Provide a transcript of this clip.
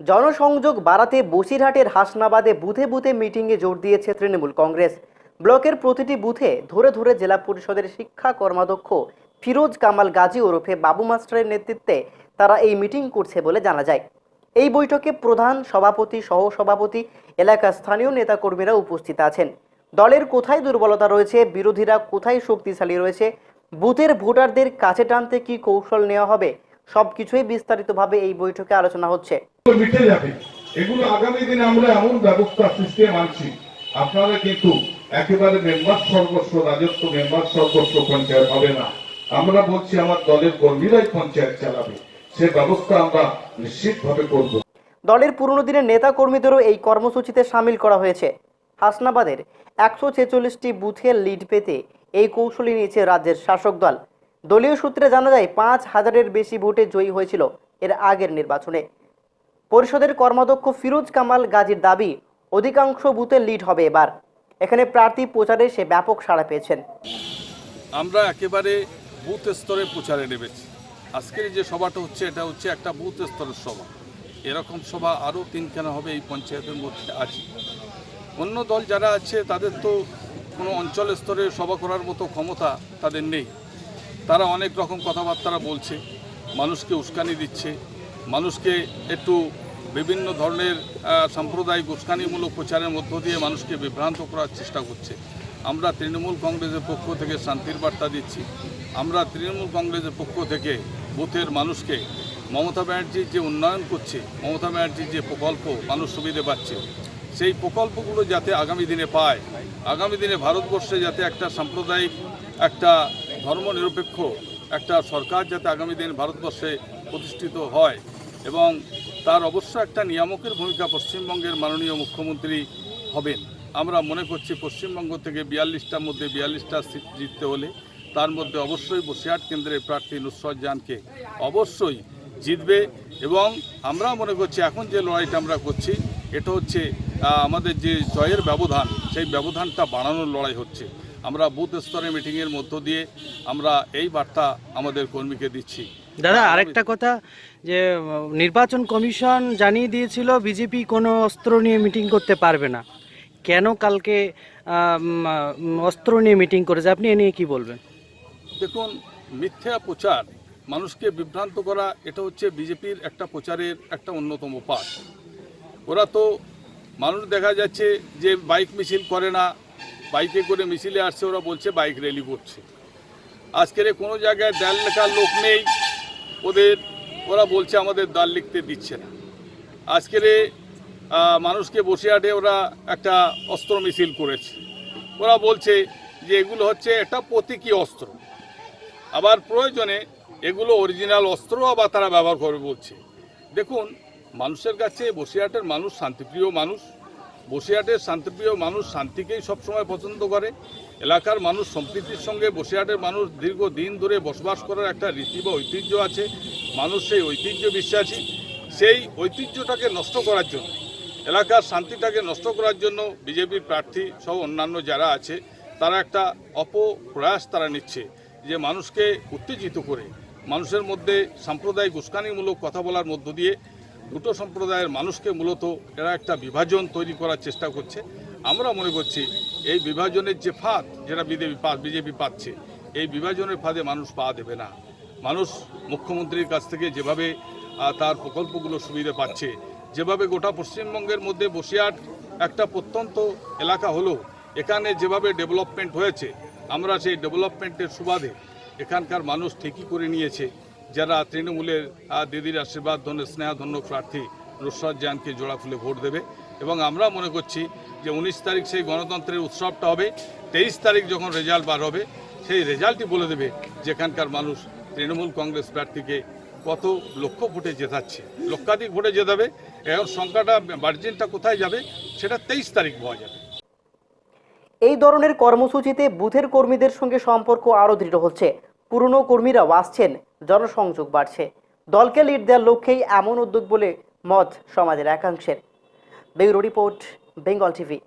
জনসংযোগ বাড়াতে বসিরহাটের হাসনাবাদে বুথে বুথে মিটিংয়ে জোর দিয়েছে তৃণমূল কংগ্রেস। ব্লকের প্রতিটি বুথে ধরে ধরে জেলা পরিষদের শিক্ষা কর্মাধ্যক্ষ ফিরোজ কামাল গাজী ওরফে বাবু মাস্টারের নেতৃত্বে তারা এই মিটিং করছে বলে জানা যায়। এই বৈঠকে প্রধান সভাপতি সহ সভাপতি এলাকার স্থানীয় নেতাকর্মীরা উপস্থিত আছেন। দলের কোথায় দুর্বলতা রয়েছে, বিরোধীরা কোথায় শক্তিশালী রয়েছে, বুথের ভোটারদের কাছে টানতে কি কৌশল নেওয়া হবে, সবকিছুই বিস্তারিতভাবে এই বৈঠকে আলোচনা হচ্ছে। মিটে যাবে। এগুলো আগামী দিনে আমরা এমন ব্যবস্থা আপনারা কিন্তু একেবারে মেম্বার সর্বস্ব, রাজস্ব মেম্বার সর্বস্ব পঞ্চায়েত হবে না। আমরা বলছি আমার দলের কর্মীরাই পঞ্চায়েত চালাবে। সে ব্যবস্থা আমরা নিশ্চিতভাবে করব। দলের পুরনো দিনের নেতা কর্মীদেরও এই কর্মসূচিতে সামিল করা হয়েছে। হাসনাবাদের একশো ছেচল্লিশটি বুথের লিড পেতে এই কৌশলী নিয়েছে রাজ্যের শাসক দল। দলীয় সূত্রে জানা যায়, পাঁচ হাজারের বেশি ভোটে জয়ী হয়েছিল এর আগের নির্বাচনে। পরিষদের কর্মাধ্যক্ষ ফিরোজ কামাল গাজীর দাবি, অধিকাংশ বুথে লিড হবে এবার। এখানে প্রার্থী প্রচারে সে ব্যাপক সাড়া পেয়েছেন। আমরা একেবারে বুথ স্তরে প্রচারে নেমেছি। আজকের যে সভাটা হচ্ছে, এটা হচ্ছে একটা বুথ স্তরের সভা। এরকম সভা আরও তিনখানা হবে এই পঞ্চায়েতের মধ্যে আছে। অন্য দল যারা আছে, তাদের তো কোনো অঞ্চল স্তরে সভা করার মতো ক্ষমতা তাদের নেই। তারা অনেক রকম কথাবার্তা বলছে, মানুষকে উস্কানি দিচ্ছে, মানুষকে একটু বিভিন্ন ধরনের সাম্প্রদায়িক উস্কানিমূলক প্রচারের মধ্য দিয়ে মানুষকে বিভ্রান্ত করার চেষ্টা করছে। আমরা তৃণমূল কংগ্রেসের পক্ষ থেকে শান্তির বার্তা দিচ্ছি। আমরা তৃণমূল কংগ্রেসের পক্ষ থেকে বুথের মানুষকে, মমতা ব্যানার্জির যে উন্নয়ন করছে, মমতা ব্যানার্জির যে প্রকল্প মানুষ সুবিধে পাচ্ছে, সেই প্রকল্পগুলো যাতে আগামী দিনে পায়, আগামী দিনে ভারতবর্ষে যাতে একটা সাম্প্রদায়িক, একটা ধর্মনিরপেক্ষ, একটা সরকার যাতে আগামী দিন ভারতবর্ষে প্রতিষ্ঠিত হয় এবং তার অবশ্য একটা নিয়ামকের ভূমিকা পশ্চিমবঙ্গের মাননীয় মুখ্যমন্ত্রী হবেন। আমরা মনে করছি পশ্চিমবঙ্গ থেকে বিয়াল্লিশটার মধ্যে বিয়াল্লিশটা সিট জিততে হলে তার মধ্যে অবশ্যই বসিরহাট কেন্দ্রের প্রার্থী নুসরত অবশ্যই জিতবে এবং আমরা মনে করছি এখন যে লড়াইটা আমরা করছি, এটা হচ্ছে আমাদের যে জয়ের ব্যবধান, সেই ব্যবধানটা বাড়ানোর লড়াই হচ্ছে। আমরা বুথ স্তরে মিটিংয়ের মধ্য দিয়ে আমরা এই বার্তা আমাদের কর্মীকে দিচ্ছি। দাদা, আরেকটা কথা, যে, নির্বাচন কমিশন জানিয়ে দিয়েছিল বিজেপি কোনো অস্ত্র নিয়ে মিটিং করতে পারবে না। কেন কালকে অস্ত্র নিয়ে মিটিং করেছে? আপনি এ নিয়ে কি বলবেন? দেখুন, মিথ্যা প্রচার, মানুষকে বিভ্রান্ত করা, এটা হচ্ছে বিজেপির একটা প্রচারের একটা অন্যতম পাঠ। ওরা তো মানুষ দেখা যাচ্ছে যে বাইক মিছিল করে না, বাইকে করে মিছিলে আসছে, ওরা বলছে বাইক র্যালি করছে। আজকের কোনো জায়গায় দাল লেখার লোক নেই ওদের, ওরা বলছে আমাদের দাল লিখতে দিচ্ছে না। আজকের মানুষকে বসে আটে ওরা একটা অস্ত্র মিছিল করেছে। ওরা বলছে যে এগুলো হচ্ছে একটা প্রতীকী অস্ত্র। আবার প্রয়োজনে এগুলো অরিজিনাল অস্ত্র আবার তারা ব্যবহার করে বলছে। দেখুন, মানুষের কাছে বসিরহাটের মানুষ শান্তিপ্রিয় মানুষ। বসিরহাটের শান্তিপ্রিয় মানুষ শান্তিকেই সবসময় পছন্দ করে। এলাকার মানুষ সম্প্রীতির সঙ্গে বসিরহাটের মানুষ দীর্ঘদিন ধরে বসবাস করার একটা রীতি বা ঐতিহ্য আছে। মানুষ সেই ঐতিহ্য বিশ্বাসী, সেই ঐতিহ্যটাকে নষ্ট করার জন্য, এলাকার শান্তিটাকে নষ্ট করার জন্য বিজেপির প্রার্থী সহ অন্যান্য যারা আছে, তারা একটা অপপ্রয়াস তারা নিচ্ছে যে মানুষকে উত্তেজিত করে, মানুষের মধ্যে সাম্প্রদায়িক উস্কানিমূলক কথা বলার মধ্য দিয়ে দুটো সম্প্রদায়ের মানুষকে মূলত এরা একটা বিভাজন তৈরি করার চেষ্টা করছে। আমরা মনে করছি এই বিভাজনের যে ফাঁদ যেটা বিজেপি পা বিজেপি পাচ্ছে, এই বিভাজনের ফাঁদে মানুষ পা দেবে না। মানুষ মুখ্যমন্ত্রীর কাছ থেকে যেভাবে তার প্রকল্পগুলো সুবিধা পাচ্ছে, যেভাবে গোটা পশ্চিমবঙ্গের মধ্যে বসিরহাট একটা প্রত্যন্ত এলাকা হলো এখানে যেভাবে ডেভেলপমেন্ট হয়েছে, আমরা সেই ডেভেলপমেন্টের সুবাদে এখানকার মানুষ ঠিকই করে নিয়েছে। যারা তৃণমূলের দিদির আশীর্বাদ ধন্য স্নেহাধন্য প্রার্থী নুসরাত জাহানকে জোড়া ফুলে ভোট দেবে। এবং আমরা মনে করছি যে উনিশ তারিখ সেই গণতন্ত্রের উৎসবটা হবে, তেইশ তারিখ যখন রেজাল্ট বার হবে, সেই রেজাল্টই বলে দেবে যেখানকার মানুষ তৃণমূল কংগ্রেস প্রার্থীকে কত লক্ষ ভোটে জেতাচ্ছে। লক্ষাধিক ভোটে জেতাবে এখন সংখ্যাটা মার্জিনটা কোথায় যাবে, সেটা তেইশ তারিখ পাওয়া যাবে। এই ধরনের কর্মসূচিতে বুথের কর্মীদের সঙ্গে সম্পর্ক আরও দৃঢ় হচ্ছে। পুরনো কর্মীরাও আসছেন, জনসংযোগ বাড়ছে। দলকে লিড দেওয়ার লক্ষ্যেই এমন উদ্যোগ বলে মত সমাজের একাংশের। Bureau report Bengal TV